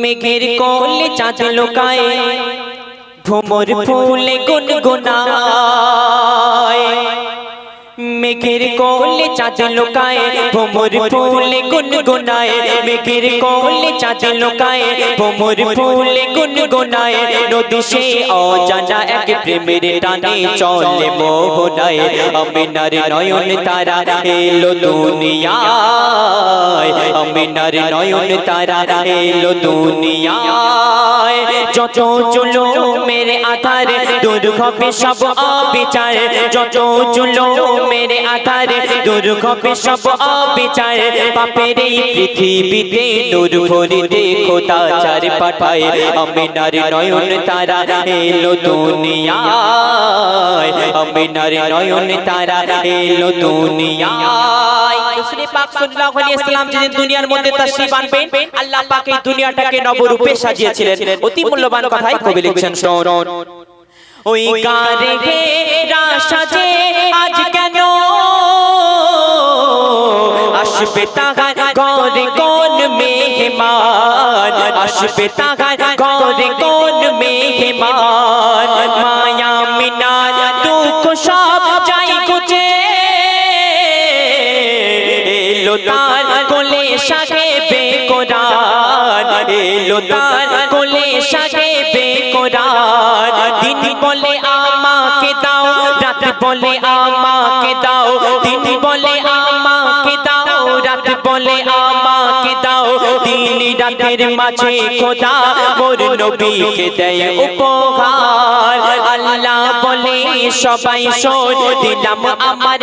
মেঘের কোলে চাঁদ লোকায় ভোমর ফুলে গুনগুনায়। মেঘের কোলে চাঁদ লোকায় ভ্রমর ফুলে গুনগুনায়। মেঘের কোলে চাঁদ লোকায় ভ্রমর ফুলে গুনগুনায়। নদী সে অজানা এক প্রেমের টানে চলে মোহনায়। আমিনার নয়ন তারা এলো দুনিয়ায়। আমিনার নয়ন তারা এলো দুনিয়ায়। যত চুলো মেরে আধার দূর হবে সব অবিচার। যত চুলো মেরে আধার দূর হবে সব অবিচার। পাপের এই পৃথিবীতে নূর ভরিতে খোদা চার পাঠায়। আমিনার নয়ন তারা এলো দুনিয়ায়। আমিনার নয়ন তারা এলো দুনিয়ায়। রাসূল পাক সাল্লাল্লাহু আলাইহি ওয়াসাল্লাম যেদিন দুনিয়ার মধ্যে তাশরীফ আনবেন আল্লাহ পাক এই দুনিয়াটাকে নবরূপে সাজিয়েছিলেন। অতি মূল্যবান কথাই কবি লিখছেন শুনুন ওই আজ আসবে তাহার ঘরে কোন মেহমান আসবে তাহার ঘরে কোন মেহমান মায়া মিনার দুঃখ সব যাই গুছে এলো তার কোলে শাকে বেকরার এলো তার কোলে শাকে বেকরার দিন বলে আমাকে দাও রাত বলে আমাকে দাও বলে আমাকে দাও। দিন রাতের মাঝে খোদা মোর নবীকে দেয় উপহার। আল্লাহ বলে, সবাই শোন, দিলাম আমার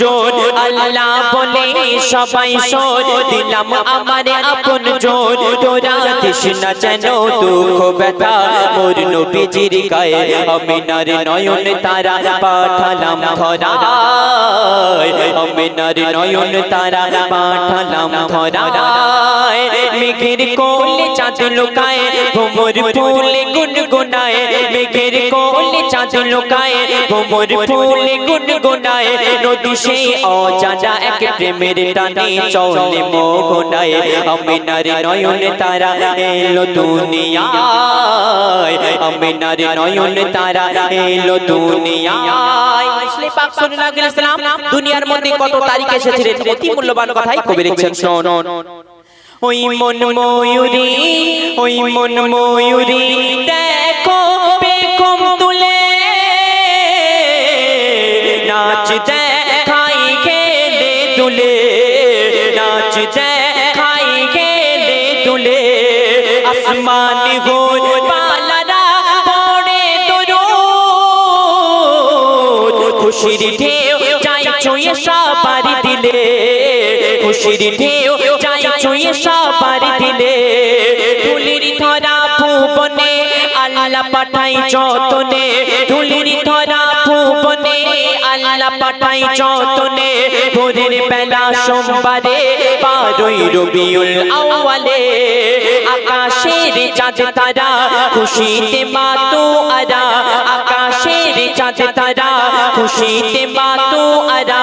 জোর। আল্লাহ বলে, সবাই শোন, দিলাম আমার আপন জোর। তোরা দিস যেন দুঃখ, ব্যথা, মোর নবীজির গায়ে। আমিনার নয়ন তারা পাঠালাম ধরায় আমিনার নয়ন তারা পাঠালাম ধরায় মেঘের কোলে চাঁদ লোকায়, ভোমর ফুলে গুনগুনায়। মেঘের কোলে চাঁদ লোকায়, ভোমর ফুলে গুনগুনায় নদী সে অজানা এক প্রেমের টানে চলে মোহনায়। আমিনার নয়ন তারা এলো দুনিয়ায়। আমিনার নয়ন তারা এলো দুনিয়ায়। দুনিয়ার মধ্যে কত তারিখ এসেছিলেন অতি মূল্যবান কথাই কবি লিখছেন শুনুন ওই মন ময়ূরী ওই মন ময়ূরী দেখো বেকম নাচ দেখাই খেলে দুলে, আসমান গোল পালারা পড়ে দরুদ। খুশির ঢেউ যাই ছুঁয়ে সবার দিলে, খুশির ঢেউ যাই ছুঁয়ে সবার দিলে। তুলির ধরা ভুবনে আল্লাহ পাঠাই যতনে তুলির ধরা ভুবনে আল্লাহ পাঠাই যতনে, ভোরের বেলা সোমবারে, বারোই রবিউল আউয়ালে, আকাশের চাঁদ তারা খুশিতে মাতো আরা, আকাশের চাঁদ তারা খুশিতে মাতো আরা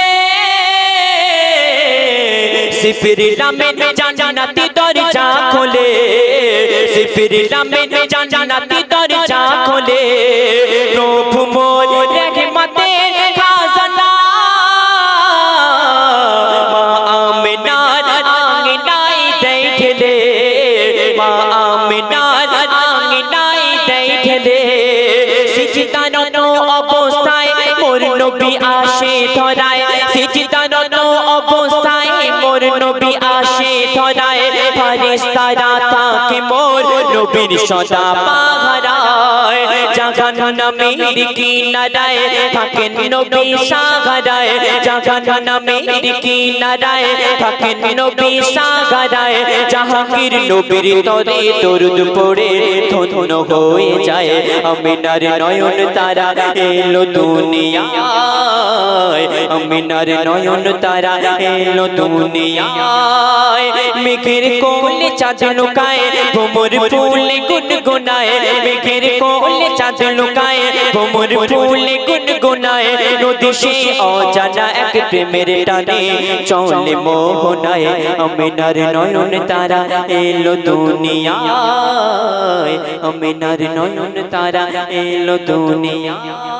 সিফির নামে জান্নাতি দরজা খোলে। সিফির নামে জান্নাতি দরজা খোলে। প্রভু মোর রহমতের খাজানা। মা আমিনার আঙ্গনাই দেই ঠেলে মা আমিনার আঙ্গনাই দেই ঠেলে সিজদানত অবস্থায় মোর নবী আসে ধরায়। সিজদানত অবস্থায় মোর নবী আসে ধরায়, ফেরেশতারা তাকে মোর নবীর সদা পাহারায়। জাগান নামের কিনারায় থাকেন নবী সাগরায়। জাগান নামের কিনারায় থাকেন নবী সাগরায়। জাহাঙ্গীর নবীর তরে দরুদ পড়ে ধন্য হয়ে যায়। আমিনার নয়ন তারা এলো দুনিয়ায়। আমিনার নয়ন তারা এলো দুনিয়ায়। মেঘের কোলে চাঁদ লুকায়, ভোমর ফুলে গুনগুনায়। মেঘের কোলে চাঁদ লুকায়, ভোমর ফুলে গুনগুনায়। নদী সে অজানা এক প্রেমের টানে চলে মোহনায়। আমিনার নয়ন তারা এলো দুনিয়ায়। আমিনার নয়ন তারা এলো দুনিয়ায়।